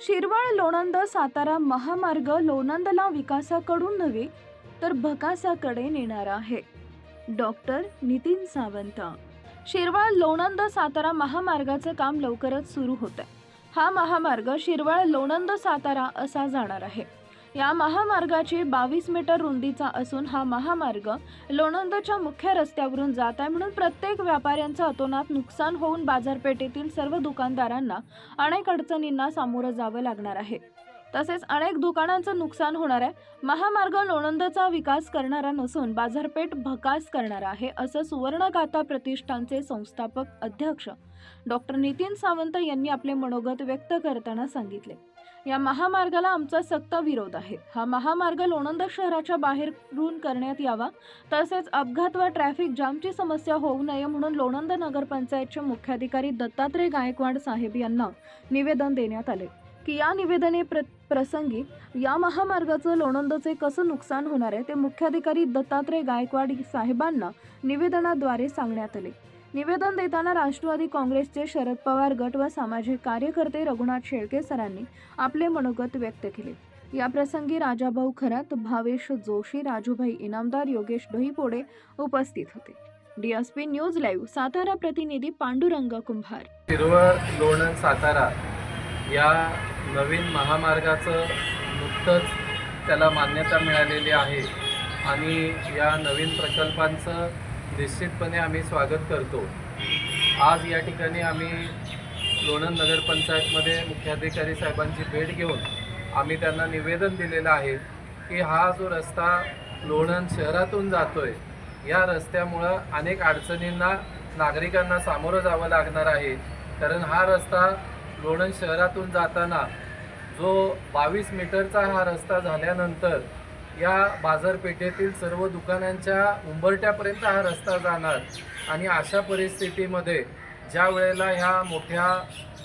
शिरवळ लोणंद सातारा महामार्ग लोणंदला विकासाकडून नव्हे तर भकासाकडे नेणारा आहे. डॉक्टर नितीन सावंत. शिरवळ लोणंद सातारा महामार्गाचं काम लवकरच सुरू होत आहे हा महामार्ग शिरवळ लोणंद सातारा असा जाणार आहे. या महामार्गाची बावीस मीटर रुंदीचा असून हा महामार्ग लोणंदच्या मुख्य रस्त्यावरून जात आहे म्हणून प्रत्येक व्यापाऱ्यांचं अतोनात नुकसान होऊन बाजारपेठेतील सर्व दुकानदारांना अनेक अडचणींना सामोरं जावं लागणार आहे. तसेच अनेक दुकानांचं नुकसान होणार आहे. महामार्ग लोणंदचा विकास करणारा नसून बाजारपेठ भकास करणारा आहे असं सुवर्णगाथा प्रतिष्ठानचे संस्थापक अध्यक्ष डॉक्टर नितीन सावंत यांनी आपले मनोगत व्यक्त करताना सांगितले. या महामार्गाला आमचा सक्त विरोध आहे. हा महामार्ग लोणंद शहराच्या बाहेरून करण्यात यावा. तसेच अपघात व ट्रॅफिक जामची समस्या होऊ नये म्हणून लोणंद नगरपंचायतचे मुख्याधिकारी दत्तात्रय गायकवाड साहेब यांना निवेदन देण्यात आले. की या निवेदने प्र प्रसंगी या महामार्गाचं लोणंदचे कसं नुकसान होणार आहे ते मुख्याधिकारी दत्तात्रय गायकवाड साहेबांना निवेदनाद्वारे सांगण्यात आले. निवेदन देताना राष्ट्रवादी काँग्रेसचे शरद पवार गट व सामाजिक कार्यकर्ते रघुनाथ शेळके सरांनी आपले मनोगत व्यक्त केले. या प्रसंगी राजाभाऊ खरात भावेश जोशी राजूभाई इनामदार योगेश डोईपोडे उपस्थित होते. डीएसपी न्यूज लाईव्ह सातारा प्रतिनिधी पांडुरंग कुंभार. शिरवळ लोणंद सातारा या नवीन महामार्गाचं नुकतंच त्याला मान्यता मिळालेली आहे आणि या नवीन प्रकल्पांचं निश्चितपणे आम्ही स्वागत करतो. आज या ठिकाणी आम्ही लोणंद नगरपंचायतमध्ये मुख्याधिकारी साहेबांची भेट घेऊन आम्ही त्यांना निवेदन दिलेलं आहे की हा जो रस्ता लोणंद शहरातून जातो आहे या रस्त्यामुळं अनेक अडचणींना नागरिकांना सामोरं जावं लागणार आहे. कारण हा रस्ता लोणंद शहरातून जाताना जो बावीस मीटरचा हा रस्ता झाल्यानंतर या बाजारपेठेतील सर्व दुकानांच्या उंबरट्यापर्यंत हा रस्ता जाणार. आणि अशा परिस्थितीमध्ये ज्या वेळेला ह्या मोठ्या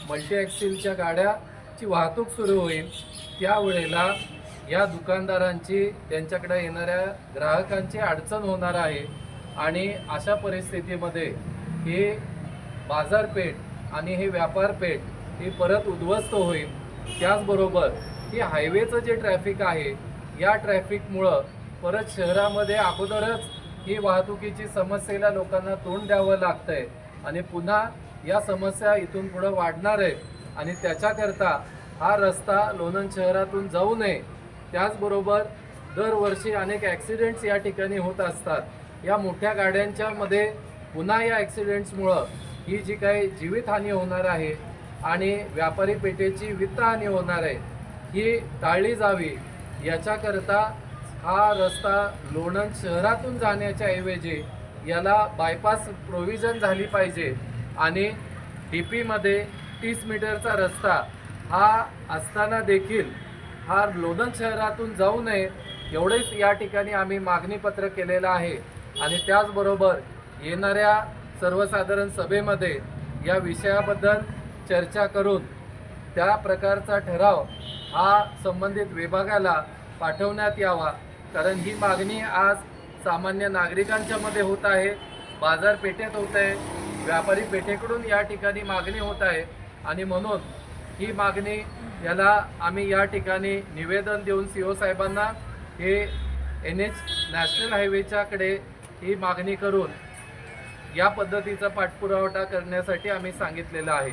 मल्टी ॲक्सिलच्या गाड्याची वाहतूक सुरू होईल त्यावेळेला या दुकानदारांची त्यांच्याकडे येणाऱ्या ग्राहकांची अडचण होणार आहे. आणि अशा परिस्थितीमध्ये हे बाजारपेठ आणि हे व्यापारपेठ ही परत उद्ध्वस्त होईल. त्याचबरोबर हे हायवेचं जे ट्रॅफिक आहे या ट्रॅफिकमुळं परत शहरामध्ये अगोदरच ही वाहतुकीची समस्येला लोकांना तोंड द्यावं लागतं आहे आणि पुन्हा या समस्या इथून पुढं वाढणार आहे. आणि त्याच्याकरता हा रस्ता लोणंद शहरातून जाऊ नये. त्याचबरोबर दरवर्षी अनेक ॲक्सिडेंट्स या ठिकाणी होत असतात. या मोठ्या गाड्यांच्यामध्ये पुन्हा या ॲक्सिडेंट्समुळं ही जी काही जीवितहानी होणार आहे आणि व्यापारी पेठेची वित्तहानी होणार आहे ही टाळली जावी. याच्याकरता हा रस्ता लोणंद शहरातून जाण्याच्या ऐवजी याला बायपास प्रोव्हिजन झाली पाहिजे. आणि डी पीमध्ये तीस मीटरचा रस्ता हा असताना देखील हा लोणंद शहरातून जाऊ नये एवढेच या ठिकाणी आम्ही मागणीपत्र केलेलं आहे. आणि त्याचबरोबर येणाऱ्या सर्वसाधारण सभेमध्ये या विषयाबद्दल चर्चा करून त्या प्रकारचा ठराव हा संबंधित विभागाला पाठवण्यात यावा. कारण ही मागणी आज सामान्य नागरिकांच्या मध्ये होत आहे. बाजारपेठेत होत आहे. व्यापारी पेठेकडून या ठिकाणी मागणी होत आहे. आणि म्हणून ही मागणी याला आम्ही या ठिकाणी निवेदन देऊन सी ओ साहेबांना हे एन एच नॅशनल हायवेच्याकडे ही मागणी करून या पद्धतीचा पाठपुरावठा करण्यासाठी आम्ही सांगितलेलं आहे.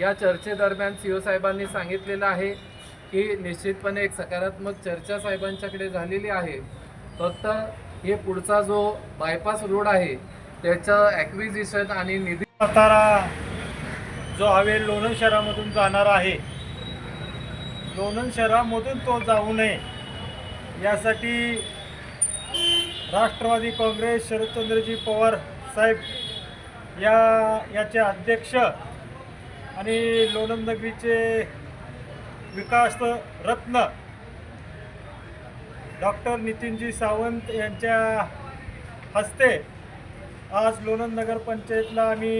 या चर्चेदरम्यान सी ओ साहेबांनी सांगितलेलं आहे की निश्चितपणे एक सकारात्मक चर्चा साहेबांच्याकडे झालेली आहे. फक्त हे पुढचा जो बायपास रोड आहे त्याचं ॲक्विजिशन आणि निधी सातारा जो हवे लोणंद शहरामधून जाणार आहे लोणंद शहरामधून तो जाऊ नये. यासाठी राष्ट्रवादी काँग्रेस शरदचंद्रजी पवार साहेब या याचे अध्यक्ष आणि लोणंद नगरीचे विकास रत्न डॉक्टर नितीनजी सावंत यांच्या हस्ते आज लोणंद नगरपंचायतला आम्ही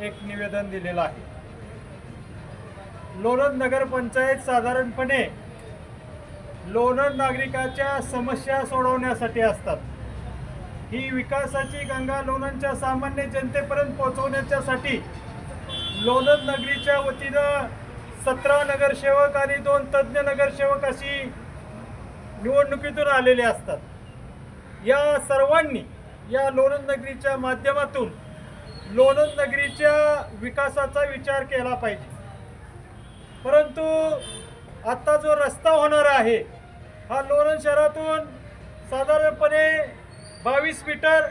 एक निवेदन दिलेलं आहे. लोणंद नगरपंचायत साधारणपणे लोणंद नागरिकाच्या समस्या सोडवण्यासाठी असतात. ही विकासाची गंगा लोणंदच्या सामान्य जनतेपर्यंत पोहोचवण्याच्यासाठी लोणंद नगरीच्या वतीनं सतरा नगरसेवक आणि दोन तज्ज्ञ नगरसेवक अशी निवडणुकीतून आलेले असतात. या सर्वांनी या लोणंद नगरीच्या माध्यमातून लोणंद नगरीच्या विकासाचा विचार केला पाहिजे. परंतु आत्ता जो रस्ता होणार आहे हा लोणंद शहरातून साधारणपणे बावीस मीटर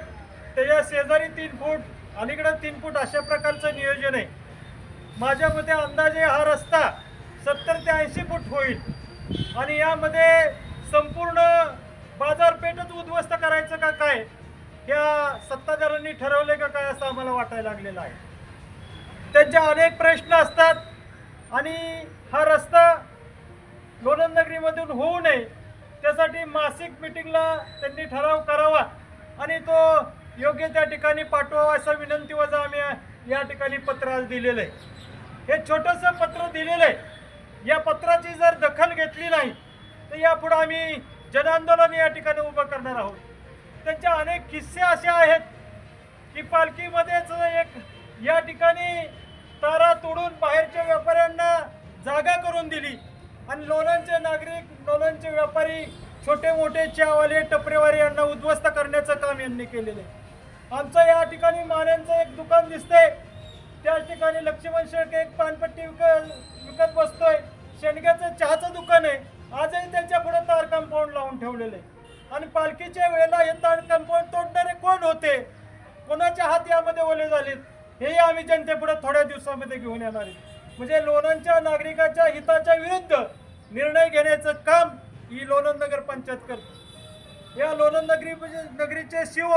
त्याच्या शेजारी तीन फूट अलीकडं तीन फूट अशा प्रकारचं नियोजन आहे. माझ्या मते अंदाजे हा रस्ता सत्तर ते ऐंशी फूट होईल. आणि यामध्ये संपूर्ण बाजारपेठच उद्ध्वस्त करायचं का काय या सत्ताधाऱ्यांनी ठरवले का काय असं आम्हाला वाटायला लागलेलं आहे. त्यांचे अनेक प्रश्न असतात आणि हा रस्ता लोणंदगरीमधून होऊ नये त्यासाठी मासिक मिटिंगला त्यांनी ठराव करावा आणि तो योग्य त्या ठिकाणी पाठवावा असा विनंती वजा आम्ही या ठिकाणी पत्र आज दिलेलं आहे. हे छोटंसं पत्र दिलेलं आहे. या पत्राची जर दखल घेतली नाही तर यापुढे आम्ही जनआंदोलन या ठिकाणी उभं करणार आहोत. त्यांचे अनेक किस्से असे आहेत की पालखीमध्येच एक या ठिकाणी तारा तोडून बाहेरच्या व्यापाऱ्यांना जागा करून दिली. आणि लोणांचे नागरिक लोणांचे व्यापारी छोटे मोठे चहावाले टपरेवाले यांना उद्ध्वस्त करण्याचं काम यांनी केलेलं आहे. आमचं या ठिकाणी माण्यांचं एक दुकान दिसते त्या ठिकाणी लक्ष्मण शेळके एक पानपट्टी विक विकत बसतोय. शेणग्याचं चहाचं दुकान आहे. आजही त्यांच्या पुढे तार कंपाऊंड लावून ठेवलेलं आहे. आणि पालखीच्या वेळेला हे तार कंपाऊंड तोडणारे कोण होते? कोणाच्या हात यामध्ये ओले झालेत? हेही आम्ही जनतेपुढे थोड्या दिवसामध्ये घेऊन येणार आहे. म्हणजे लोणंदच्या नागरिकाच्या हिताच्या विरुद्ध निर्णय घेण्याचं काम ही लोणंद नगर पंचायत करते. या लोणंद नगरी नगरीचे शिव